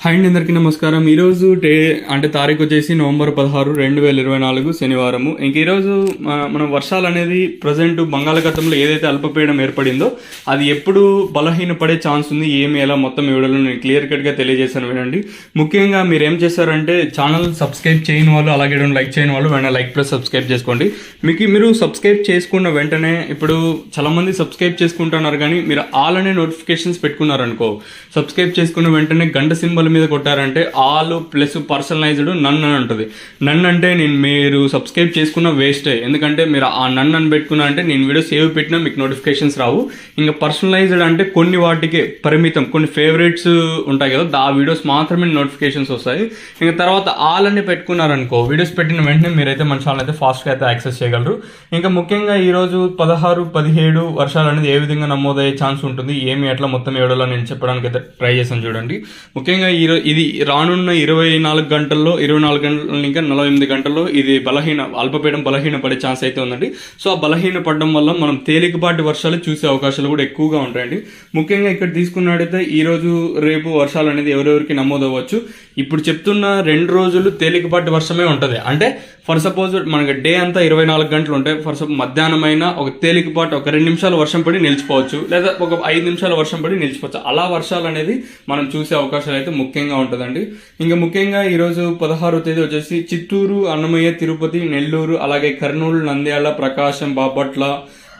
Hi అండి అందరికీ నమస్కారం. ఈరోజు డే అంటే తారీఖు వచ్చేసి నవంబర్ పదహారు రెండు వేల ఇరవై నాలుగు శనివారము. ఇంక ఈరోజు మన- వర్షాలు అనేది ప్రజెంట్ బంగాళాఖాతంలో ఏదైతే అల్పపీడనం ఏర్పడిందో అది ఎప్పుడు బలహీనపడే ఛాన్స్ ఉంది. ఏమి ఎలా మొత్తం ఇవ్వడంలో నేను క్లియర్ కట్గా తెలియజేశాను వినండి. ముఖ్యంగా మీరు ఏం చేశారంటే ఛానల్ సబ్స్క్రైబ్ చేయని వాళ్ళు అలాగే లైక్ చేయని వాళ్ళు వెంటనే లైక్ ప్లస్ సబ్స్క్రైబ్ చేసుకోండి. మీకు మీరు సబ్స్క్రైబ్ చేసుకున్న వెంటనే ఇప్పుడు చాలా మంది సబ్స్క్రైబ్ చేసుకుంటున్నారు కానీ మీరు ఆల్ అనే నోటిఫికేషన్స్ పెట్టుకున్నారనుకో సబ్స్క్రైబ్ చేసుకున్న వెంటనే గంట సింబల్ మీద కొట్టారంటే ఆల్ ప్లస్ పర్సనలైజ్డ్ నన్ అని ఉంటుంది నన్ అంటే నేను మీరు సబ్స్క్రైబ్ చేసుకున్న వేస్టే. ఎందుకంటే మీరు ఆ నన్ అని పెట్టుకున్నా అంటే నేను వీడియో సేవ్ పెట్టినా మీకు నోటిఫికేషన్స్ రావు. ఇంకా పర్సనలైజ్డ్ అంటే కొన్ని వాటికే పరిమితం కొన్ని ఫేవరెట్స్ ఉంటాయి కదా ఆ వీడియోస్ మాత్రమే నోటిఫికేషన్స్ వస్తాయి. ఇంకా తర్వాత ఆల్ అని పెట్టుకున్నారనుకో వీడియోస్ పెట్టిన వెంటనే మీరైతే మన ఛానల్ అయితే ఫాస్ట్గా అయితే యాక్సెస్ చేయగలరు. ఇంకా ముఖ్యంగా ఈరోజు పదహారు పదిహేడు వర్షాలు అనేది ఏ విధంగా నమోదయ్యే ఛాన్స్ ఉంటుంది ఏమి ఎట్లా మొత్తం ఏడోలో నేను చెప్పడానికి అయితే ట్రై చేశాను చూడండి. ముఖ్యంగా ఈ ఇది రానున్న ఇరవై నాలుగు గంటల్లో ఇరవై నాలుగు గంటల ఇంకా నలభై ఎనిమిది గంటల్లో ఇది బలహీన అల్పపీడం బలహీన పడే ఛాన్స్ అయితే ఉందండి. సో ఆ బలహీన పడడం వల్ల మనం తేలికపాటి వర్షాలు చూసే అవకాశాలు కూడా ఎక్కువగా ఉంటాయండి. ముఖ్యంగా ఇక్కడ తీసుకున్నట్టయితే ఈ రోజు రేపు వర్షాలు అనేది ఎవరెవరికి నమోదవ్వచ్చు. ఇప్పుడు చెప్తున్న రెండు రోజులు తేలికపాటి వర్షమే ఉంటుంది. అంటే ఫర్ సపోజ్ మనకి డే అంతా ఇరవై నాలుగు గంటలు ఉంటాయి ఫర్ సపోజ్ మధ్యాహ్నం అయినా ఒక తేలికపాటి ఒక రెండు నిమిషాలు వర్షం పడి నిలిచిపోవచ్చు. లేదా ఒక ఐదు నిమిషాలు వర్షం పడి నిలిచిపోవచ్చు. అలా వర్షాలు అనేది మనం చూసే అవకాశాలు అయితే ముఖ్యంగా ఉంటుందండి. ఇంకా ముఖ్యంగా ఈరోజు పదహారో తేదీ వచ్చేసి చిత్తూరు అన్నమయ్య తిరుపతి నెల్లూరు అలాగే కర్నూలు నంద్యాల ప్రకాశం బాపట్ల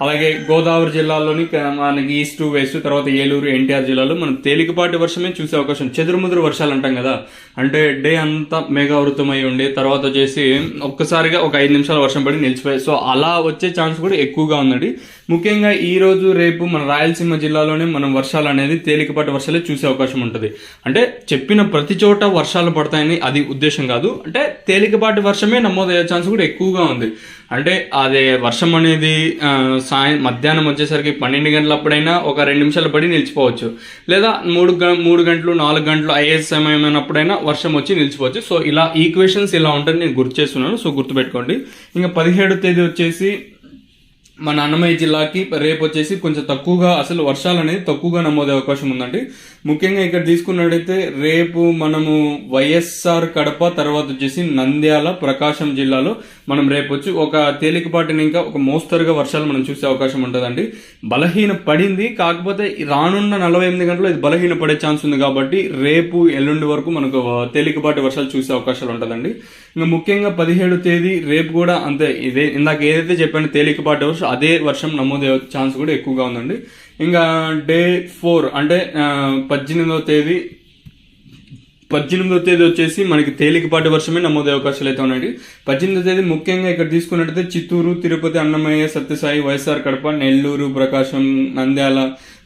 అలాగే గోదావరి జిల్లాలోని మనకి ఈస్ట్ వెస్ట్ తర్వాత ఏలూరు ఎన్టీఆర్ జిల్లాలో మనం తేలికపాటి వర్షమే చూసే అవకాశం చెదురుముదురు వర్షాలు అంటాం కదా. అంటే డే అంతా మేఘావృతమై ఉండి తర్వాత వచ్చేసి ఒక్కసారిగా ఒక ఐదు నిమిషాలు వర్షం పడి నిలిచిపోయాయి. సో అలా వచ్చే ఛాన్స్ కూడా ఎక్కువగా ఉందండి. ముఖ్యంగా ఈ రోజు రేపు మన రాయలసీమ జిల్లాలోనే మనం వర్షాలు అనేది తేలికపాటి వర్షాలే చూసే అవకాశం ఉంటుంది. అంటే చెప్పిన ప్రతి చోట వర్షాలు పడతాయని అది ఉద్దేశం కాదు. అంటే తేలికపాటి వర్షమే నమోదయ్యే ఛాన్స్ కూడా ఎక్కువగా ఉంది. అంటే అదే వర్షం అనేది సాయం మధ్యాహ్నం వచ్చేసరికి పన్నెండు గంటలప్పుడైనా ఒక రెండు నిమిషాలు పడి నిలిచిపోవచ్చు. లేదా మూడు గ- మూడు గంటలు నాలుగు గంటలు ఐఏఎస్ఎంఎం అయినప్పుడైనా వర్షం వచ్చి నిలిచిపోవచ్చు. సో ఇలా ఈక్వేషన్స్ ఇలా ఉంటుంది నేను గుర్తు చేస్తున్నాను. సో గుర్తుపెట్టుకోండి. ఇంకా పదిహేడు తేదీ వచ్చేసి మన అన్నమయ్య జిల్లాకి రేపు వచ్చేసి కొంచెం తక్కువగా అసలు వర్షాలు అనేది తక్కువగా నమోదే అవకాశం ఉందండి. ముఖ్యంగా ఇక్కడ తీసుకున్నట్టయితే రేపు మనము వైఎస్ఆర్ కడప తర్వాత వచ్చేసి నంద్యాల ప్రకాశం జిల్లాలో మనం రేపు వచ్చి ఒక తేలికపాటిని ఇంకా ఒక మోస్తరుగా వర్షాలు మనం చూసే అవకాశం ఉంటుందండి. బలహీన పడింది కాకపోతే రానున్న నలభై ఎనిమిది గంటల్లో ఇది బలహీన పడే ఛాన్స్ ఉంది కాబట్టి రేపు ఎల్లుండి వరకు మనకు తేలికపాటి వర్షాలు చూసే అవకాశాలు ఉంటుందండి. ఇంకా ముఖ్యంగా పదిహేడు తేదీ రేపు కూడా అంతే. ఇదే ఇందాక ఏదైతే చెప్పానో తేలికపాటి వర్షం అదే వర్షం నమోదయ్యే ఛాన్స్ కూడా ఎక్కువగా ఉందండి. ఇంకా డే ఫోర్ అంటే పద్దెనిమిదవ తేదీ పద్దెనిమిదో తేదీ వచ్చేసి మనకి తేలికపాటి వర్షమే నమోదయ్యే అవకాశాలు అయితే ఉన్నాయండి. పద్దెనిమిదో తేదీ ముఖ్యంగా ఇక్కడ తీసుకున్నట్టయితే చిత్తూరు తిరుపతి అన్నమయ్య సత్యసాయి వైఎస్ఆర్ కడప నెల్లూరు ప్రకాశం నంద్యాల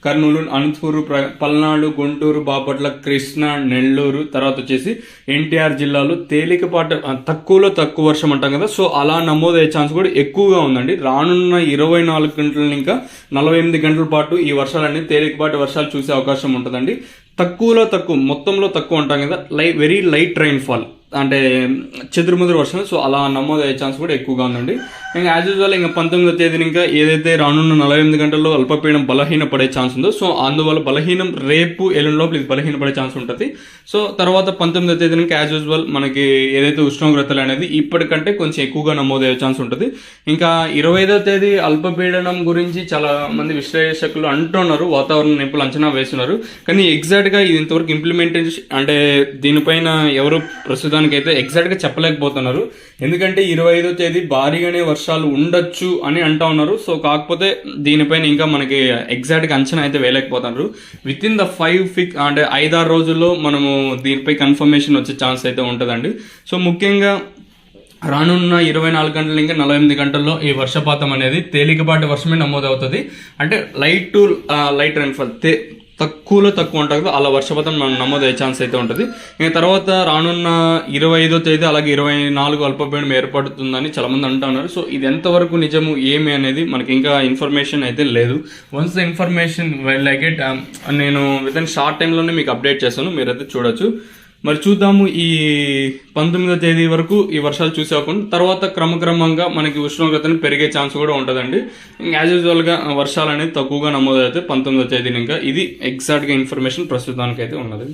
కర్నూలు అనంతపూరు ప్ర పల్నాడు గుంటూరు బాపట్ల కృష్ణా నెల్లూరు తర్వాత వచ్చేసి ఎన్టీఆర్ జిల్లాలో తేలికపాటి తక్కువలో తక్కువ వర్షం అంటాం కదా. సో అలా నమోదయ్యే ఛాన్స్ కూడా ఎక్కువగా ఉందండి. రానున్న ఇరవై నాలుగు గంటల ఇంకా నలభై ఎనిమిది గంటల పాటు ఈ వర్షాలన్నీ తేలికపాటి వర్షాలు చూసే అవకాశం ఉంటుందండి. తక్కువలో తక్కువ మొత్తంలో తక్కువ అంటాం కదా. లై వెరీ లైట్ రైన్ ఫాల్ అంటే చెదురుముదురు వర్షం సో అలా నమోదయ్యే ఛాన్స్ కూడా ఎక్కువగా ఉందండి. ఇంకా యాజ్ యూజువల్ ఇంకా పంతొమ్మిదో తేదీన ఇంకా ఏదైతే రానున్న నలభై ఎనిమిది గంటల్లో అల్పపీడం బలహీన పడే ఛాన్స్ ఉందో సో అందువల్ల బలహీనం రేపు ఎల్లుండి లోపల ఇది బలహీన పడే ఛాన్స్ ఉంటుంది. సో తర్వాత పంతొమ్మిదో తేదీని ఇంకా యాజ్ యూజువల్ మనకి ఏదైతే ఉష్ణోగ్రతలు అనేది ఇప్పటికంటే కొంచెం ఎక్కువగా నమోదయ్యే ఛాన్స్ ఉంటుంది. ఇంకా ఇరవై ఐదో తేదీ అల్పపీడనం గురించి చాలా మంది విశ్లేషకులు అంటున్నారు వాతావరణ నిపుణులు అంచనా వేస్తున్నారు. కానీ ఎగ్జాక్ట్గా ఇది ఇంతవరకు ఇంప్లిమెంటేషన్ అంటే దీనిపైన ఎవరు ప్రస్తుతానికి అయితే చెప్పలేకపోతున్నారు. ఎందుకంటే ఇరవై ఐదో తేదీ భారీగానే వర్షం వర్షాలు ఉండొచ్చు అని అంటా ఉన్నారు. సో కాకపోతే దీనిపైన ఇంకా మనకి ఎగ్జాక్ట్గా అంచనా అయితే వేయలేకపోతున్నారు. విత్ ఇన్ ద ఫైవ్ ఫిక్ అంటే ఐదారు రోజుల్లో మనము దీనిపై కన్ఫర్మేషన్ వచ్చే ఛాన్స్ అయితే ఉంటుందండి. సో ముఖ్యంగా రానున్న ఇరవై నాలుగు గంటలు ఇంకా నలభై ఎనిమిది గంటల్లో ఈ వర్షపాతం అనేది తేలికపాటి వర్షమే నమోదవుతుంది. అంటే లైట్ టు లైట్ రైన్ఫాల్ తే తక్కువలో తక్కువ ఉంటుంది అలా వర్షపాతం మనం నమోదయ్యే ఛాన్స్ అయితే ఉంటుంది. ఇంకా తర్వాత రానున్న ఇరవై ఐదో తేదీ అలాగే ఇరవై నాలుగు అల్పపీడనం ఏర్పడుతుందని చాలా మంది అంటున్నారు సో ఇది ఎంతవరకు నిజము ఏమి అనేది మనకి ఇంకా ఇన్ఫర్మేషన్ అయితే లేదు. Once the information like it నేను విత్ ఇన్ షార్ట్ టైంలోనే మీకు అప్డేట్ చేస్తాను. మీరైతే చూడొచ్చు. మరి చూద్దాము ఈ పంతొమ్మిదో తేదీ వరకు ఈ వర్షాలు చూసే తర్వాత క్రమక్రమంగా మనకి ఉష్ణోగ్రతను పెరిగే ఛాన్స్ కూడా ఉంటుందండి. యాజ్ యూజువల్గా వర్షాలు అనేది తక్కువగా నమోదవుతాయి పంతొమ్మిదో తేదీని ఇంకా. ఇది ఎగ్జాక్ట్గా ఇన్ఫర్మేషన్ ప్రస్తుతానికి అయితే ఉన్నది.